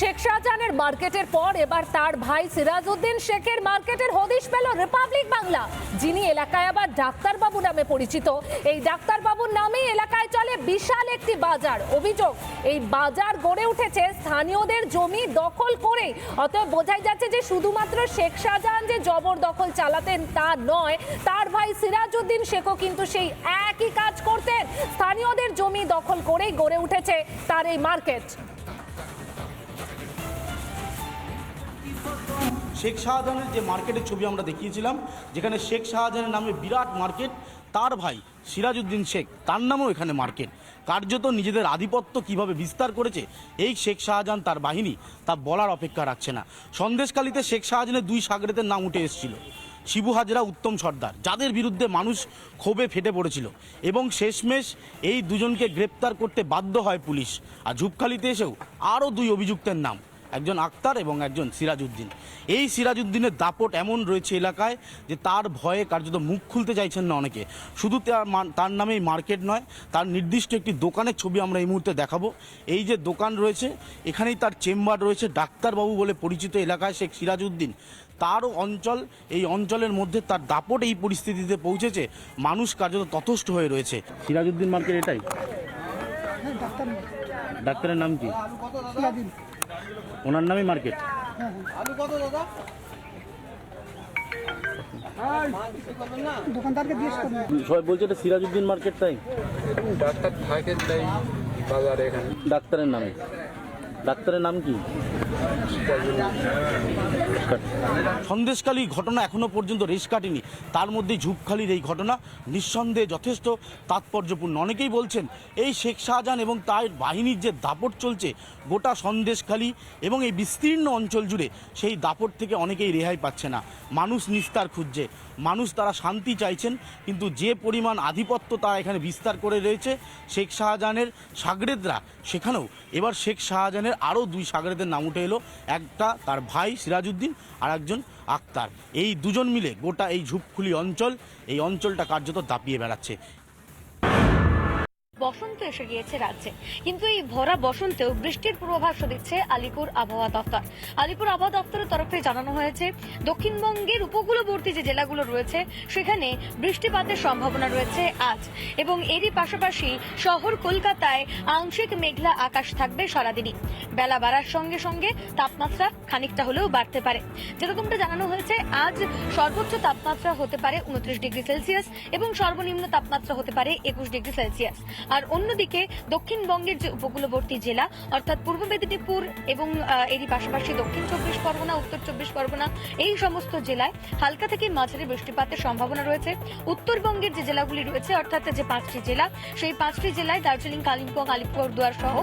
শেখ শাহজাহানের মার্কেটের পর এবার তার ভাই সিরাজউদ্দিন শেখের মার্কেটের হদিশ পেল রিপাবলিক বাংলা, যিনি এলাকায় আবার ডাক্তারবাবু নামে পরিচিত। এই ডাক্তারবাবুর নামেই এলাকায় চলে বিশাল একটি বাজার। অভিযোগ, এই বাজার গড়ে উঠেছে স্থানীয়দের জমি দখল করে অতএব বোঝাই যাচ্ছে যে শুধুমাত্র শেখ শাহজাহান যে জবরদখল চালাতেন তা নয়, তার ভাই সিরাজউদ্দিন শেখও কিন্তু সেই একই কাজ করতেন। স্থানীয়দের জমি দখল করেই গড়ে উঠেছে তার এই মার্কেট। শেখ শাহজাহানের যে মার্কেটের ছবি আমরা দেখিয়েছিলাম, যেখানে শেখ শাহজাহানের নামে বিরাট মার্কেট, তার ভাই সিরাজউদ্দিন শেখ, তার নামেও এখানে মার্কেট। কার্যত নিজেদের আধিপত্য কীভাবে বিস্তার করেছে, এই শেখ শাহজাহান তার বাহিনী, তা বলার অপেক্ষা রাখছে না। সন্দেশকালীতে শেখ শাহজাহানের দুই সাগরেদের নাম উঠে এসেছিল। শিবু হাজরা, উত্তম সর্দার, যাদের বিরুদ্ধে মানুষ ক্ষোভে ফেটে পড়েছিল। এবং শেষমেশ এই দুজনকে গ্রেপ্তার করতে বাধ্য হয় পুলিশ। আর ঝুপখালিতে এসেও আরও দুই অভিযুক্তের নাম। একজন আক্তার এবং একজন সিরাজউদ্দিন। এই সিরাজউদ্দিনের দাপট এমন রয়েছে এলাকায় যে তার ভয়ে কার্যত মুখ খুলতে চাইছেন না অনেকে। শুধু তার মা- তার নামেই মার্কেট নয় তার নির্দিষ্ট একটি দোকানের ছবি আমরা এই মুহূর্তে দেখাবো। এই যে দোকান রয়েছে এখানেই তার চেম্বার রয়েছে ডাক্তারবাবু বলে পরিচিত এলাকায় শেখ সিরাজউদ্দিন। তারও অঞ্চল এই অঞ্চলের মধ্যে তার দাপট এই পরিস্থিতিতে পৌঁছেছে মানুষ কার্যত তথস্থ হয়ে রয়েছে। সিরাজউদ্দিন মার্কেট এটাই? হ্যাঁ ডাক্তারের নাম কি? ওনার নামই মার্কেট। সবাই বলছে এটা সিরাজউদ্দিন মার্কেট তাই? ডাক্তার থাকে তাই বাজারে এখানে। ডাক্তারের নামে। ডাক্তারের নাম কি? সন্দেশকালী ঘটনা এখনও পর্যন্ত রেশ কাটেনি। তার মধ্যে ঝুপখালির এই ঘটনা নিঃসন্দেহে যথেষ্ট তাৎপর্যপূর্ণ। অনেকেই বলছেন, এই শেখ শাহজাহান এবং তার বাহিনীর যে দাপট চলছে, গোটা সন্দেশখালী এবং এই বিস্তীর্ণ অঞ্চল জুড়ে সেই দাপট থেকে অনেকেই রেহাই পাচ্ছে না। মানুষ নিস্তার খুঁজছে। মানুষ তারা শান্তি চাইছেন, কিন্তু যে পরিমাণ আধিপত্য তারা এখানে বিস্তার করে রয়েছে, শেখ শাহজাহানের সাগরেদরা সেখানেও। এবার শেখ শাহজাহানের আরও দুই সাগরেদের নাম উঠে এলো, একটা তার ভাই সিরাজউদ্দিন আর একজন আক্তার। এই দুজন মিলে গোটা এই ঝুপখুলি অঞ্চল, এই অঞ্চলটা কার্যত দাপিয়ে বেড়াচ্ছে। বসন্ত এসে গিয়েছে রাজ্যে। কিন্তু এই ভরা বসন্তেও বৃষ্টির পূর্বাভাস দিচ্ছে আলিপুর আবহাওয়া দপ্তর। আলিপুর আবহাওয়া দপ্তরের তরফে জানানো হয়েছে, দক্ষিণবঙ্গের উপকূলবর্তী যে জেলাগুলো রয়েছে, সেখানে বৃষ্টিপাতের সম্ভাবনা রয়েছে আজ। এবং এরই পাশাপাশি শহর কলকাতায় আংশিক মেঘলা আকাশ থাকবে সারাদিনই। বেলা বাড়ার সঙ্গে সঙ্গে তাপমাত্রা খানিকটা হলেও বাড়তে পারে। যেরকমটা জানানো হয়েছে, আজ সর্বোচ্চ তাপমাত্রা হতে পারে উনত্রিশ ডিগ্রি সেলসিয়াস এবং সর্বনিম্ন তাপমাত্রা হতে পারে একুশ ডিগ্রি সেলসিয়াস। আর অন্যদিকে দক্ষিণবঙ্গের যে উপকূলবর্তী জেলা, অর্থাৎ পূর্ব মেদিনীপুর এবং এরই পাশাপাশি দক্ষিণ চব্বিশ পরগনা, উত্তর চব্বিশ পরগনা, এই সমস্ত জেলায় হালকা থেকে মাঝারি বৃষ্টিপাতের সম্ভাবনা রয়েছে। উত্তরবঙ্গের যে জেলাগুলি রয়েছে, অর্থাৎ যে পাঁচটি জেলা, সেই পাঁচটি জেলায় দার্জিলিং, কালিম্পং, আলিপুরদুয়ার সহ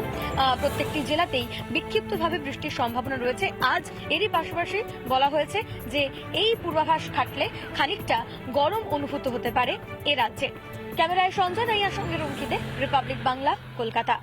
প্রত্যেকটি জেলাতেই বিক্ষিপ্তভাবে বৃষ্টির সম্ভাবনা রয়েছে। আজ এরই পাশাপাশি বলা হয়েছে যে, এই পূর্বাভাস খাটলে খানিকটা গরম অনুভূত হতে পারে এ রাজ্যে। ক্যামেরায় সঞ্জয় নাইয়ার সঙ্গে রুমকিদে রিপাবলিক বাংলা কলকাতা।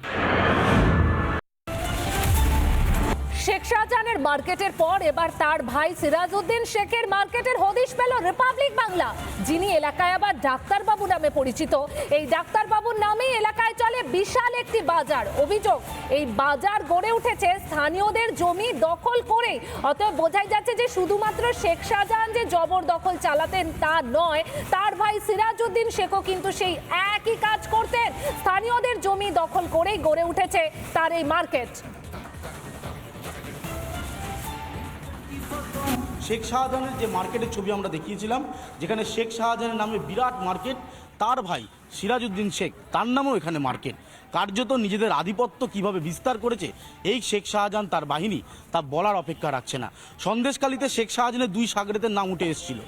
শাহজাহানের মার্কেটের পর এবার তার ভাই সিরাজউদ্দিন শেখের মার্কেটের হদিশ পেল রিপাবলিক বাংলা, যিনি এলাকায় আবার ডাক্তারবাবু নামে পরিচিত। এই ডাক্তারবাবুর নামেই এলাকায় চলে বিশাল একটি বাজার। অভিযোগ, এই বাজার গড়ে উঠেছে স্থানীয়দের জমি দখল করে অতএব বোঝাই যাচ্ছে যে শুধুমাত্র শেখ শাহজাহান যে জবরদখল চালাতেন তা নয়, তার ভাই সিরাজউদ্দিন শেখও কিন্তু সেই একই কাজ করতেন। স্থানীয়দের জমি দখল করেই গড়ে উঠেছে তার এই মার্কেট। শেখ শাহজাহানের যে মার্কেটের ছবি আমরা দেখিয়েছিলাম, যেখানে শেখ শাহজাহানের নামে বিরাট মার্কেট, তার ভাই সিরাজউদ্দিন শেখ, তার নামেও এখানে মার্কেট। কার্যত নিজেদের আধিপত্য কীভাবে বিস্তার করেছে, এই শেখ শাহজাহান তার বাহিনী, তা বলার অপেক্ষা রাখছে না। সন্দেশকালীতে শেখ শাহজাহানের দুই সাগরেদের নাম উঠে এসেছিল।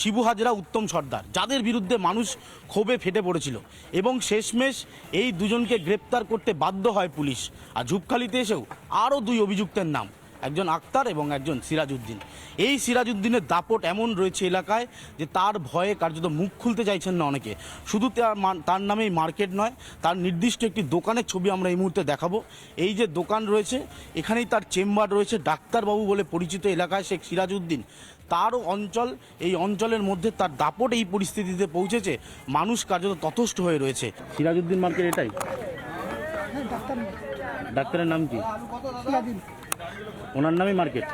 শিবু হাজরা, উত্তম সর্দার, যাদের বিরুদ্ধে মানুষ ক্ষোভে ফেটে পড়েছিল। এবং শেষমেশ এই দুজনকে গ্রেপ্তার করতে বাধ্য হয় পুলিশ। আর ঝুপখালিতে এসেও আরও দুই অভিযুক্তের নাম। একজন আক্তার এবং একজন সিরাজউদ্দিন। এই সিরাজউদ্দিনের দাপট এমন রয়েছে এলাকায় যে তার ভয়ে কার্যত মুখ খুলতে চাইছেন না অনেকে। শুধু তার মা- তার নামেই মার্কেট নয় তার নির্দিষ্ট একটি দোকানের ছবি আমরা এই মুহূর্তে দেখাবো। এই যে দোকান রয়েছে এখানেই তার চেম্বার রয়েছে ডাক্তারবাবু বলে পরিচিত এলাকায় শেখ সিরাজউদ্দিন। তারও অঞ্চল এই অঞ্চলের মধ্যে তার দাপট এই পরিস্থিতিতে পৌঁছেছে মানুষ কার্যত তথস্থ হয়ে রয়েছে। সিরাজউদ্দিন মার্কেট এটাই? হ্যাঁ ডাক্তারের নাম কি? ওনার নামই মার্কেট।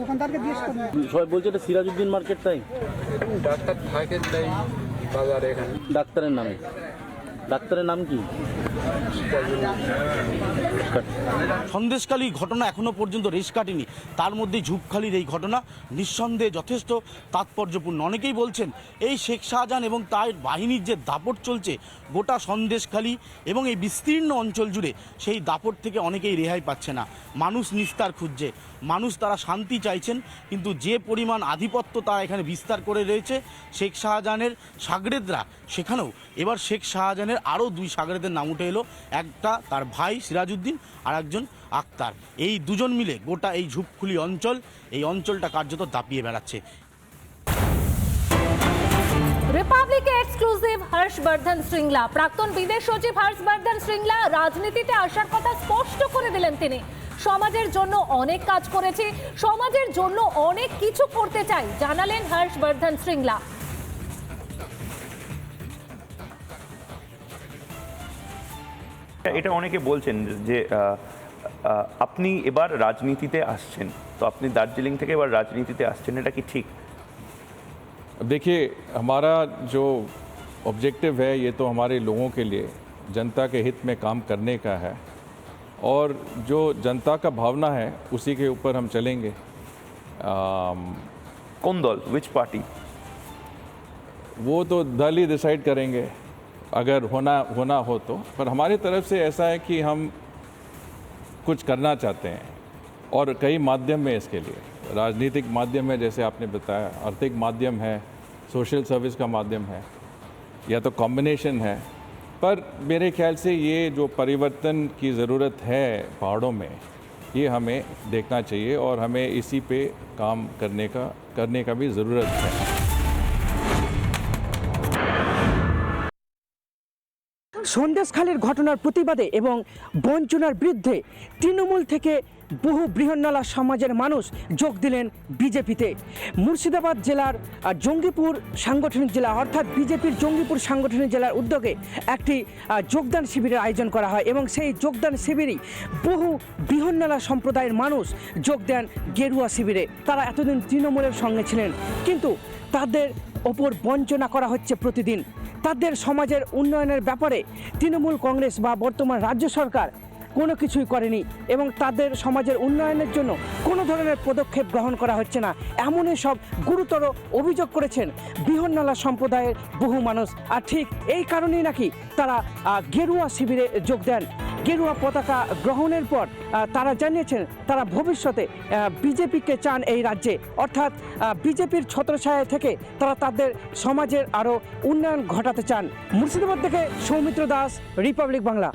দোকানদারকে জিজ্ঞেস করুন। সবাই বলছে এটা সিরাজউদ্দিন মার্কেট তাই? ডাক্তার থাকে তাই বাজারে এখানে। ডাক্তারের নামে। ডাক্তারের নাম কি? সন্দেশকালী ঘটনা এখনও পর্যন্ত রেশ কাটেনি। তার মধ্যে ঝুপখালির এই ঘটনা নিঃসন্দেহে যথেষ্ট তাৎপর্যপূর্ণ। অনেকেই বলছেন, এই শেখ শাহজাহান এবং তার বাহিনীর যে দাপট চলছে গোটা সন্দেশখালী এবং এই বিস্তীর্ণ অঞ্চল জুড়ে, সেই দাপট থেকে অনেকেই রেহাই পাচ্ছে না। মানুষ নিস্তার খুঁজছে। মানুষ তারা শান্তি চাইছেন, কিন্তু যে পরিমাণ আধিপত্য তারা এখানে বিস্তার করে রয়েছে, শেখ শাহজাহানের সাগরেদরা, সেখানেও। এবার শেখ শাহজাহানের আরও দুই সাগরেদের নাম উঠে এলো। একটা তার ভাই সিরাজউদ্দিন আর একজন আক্তার। এই দুজন মিলে গোটা এই ঝুপখুলি অঞ্চল, এই অঞ্চলটা কার্যত দাপিয়ে বেড়াচ্ছে। রিপাবলিকে এক্সক্লুসিভ হর্ষবর্ধন শ্রীংলা প্রাক্তন বিদেশ সচিব হর্ষবর্ধন শ্রীংলা রাজনীতিতে আসার কথা স্পষ্ট করে দিলেন তিনি। সমাজের জন্য অনেক কাজ করেছি, সমাজের জন্য অনেক কিছু করতে চাই জানালেন হর্ষবর্ধন শ্রীংলা এটা অনেকে বলছেন যে আহ, আহ, আপনি এবার রাজনীতিতে আসছেন তো আপনি দার্জিলিং থেকে এবার রাজনীতিতে আসছেন এটা কি ঠিক देखिए हमारा जो ऑब्जेक्टिव है ये तो हमारे लोगों के लिए जनता के हित में काम करने का है और जो जनता का भावना है उसी के ऊपर हम चलेंगे आम, কোন দল উইচ পার্টি वो तो दल ही डिसाइड करेंगे अगर होना होना हो तो। पर हमारी तरफ़ से ऐसा है कि हम कुछ करना चाहते हैं और कई माध्यम में इसके लिए। राजनीतिक माध्यम है, जैसे आपने बताया, आर्थिक माध्यम है, सोशल सर्विस का माध्यम है, या तो कॉम्बिनेशन है। पर मेरे ख्याल से ये जो परिवर्तन की ज़रूरत है पहाड़ों में, ये हमें देखना चाहिए और हमें इसी पे काम करने का करने का भी ज़रूरत है। সন্দেশখালীর ঘটনার প্রতিবাদে এবং বঞ্চনার বিরুদ্ধে তৃণমূল থেকে বহু বৃহন্নলা সমাজের মানুষ যোগ দিলেন বিজেপিতে। মুর্শিদাবাদ জেলার জঙ্গিপুর সাংগঠনিক জেলা অর্থাৎ বিজেপির জঙ্গিপুর সাংগঠনিক জেলার উদ্যোগে একটি যোগদান শিবিরের আয়োজন করা হয় এবং সেই যোগদান শিবিরেই বহু বৃহন্নলা সম্প্রদায়ের মানুষ যোগ দেন গেরুয়া শিবিরে। তারা এতদিন তৃণমূলের সঙ্গে ছিলেন, কিন্তু তাদের ওপর বঞ্চনা করা হচ্ছে প্রতিদিন। তাদের সমাজের উন্নয়নের ব্যাপারে তৃণমূল কংগ্রেস বা বর্তমান রাজ্য সরকার কোনো কিছুই করেনি এবং তাদের সমাজের উন্নয়নের জন্য কোনো ধরনের পদক্ষেপ গ্রহণ করা হচ্ছে না। এমনই সব গুরুতর অভিযোগ করেছেন বৃহন্নলা সম্প্রদায়ের বহু মানুষ। আর ঠিক এই কারণেই নাকি তারা গেরুয়া শিবিরে যোগ দেন। গেরুয়া পতাকা গ্রহণের পর তারা জানিয়েছেন তারা ভবিষ্যতে বিজেপিকে চান এই রাজ্যে। অর্থাৎ বিজেপির ছত্রছায়া থেকে তারা তাদের সমাজের আরও উন্নয়ন ঘটাতে চান। মুর্শিদাবাদ থেকে সৌমিত্র দাস, রিপাবলিক বাংলা।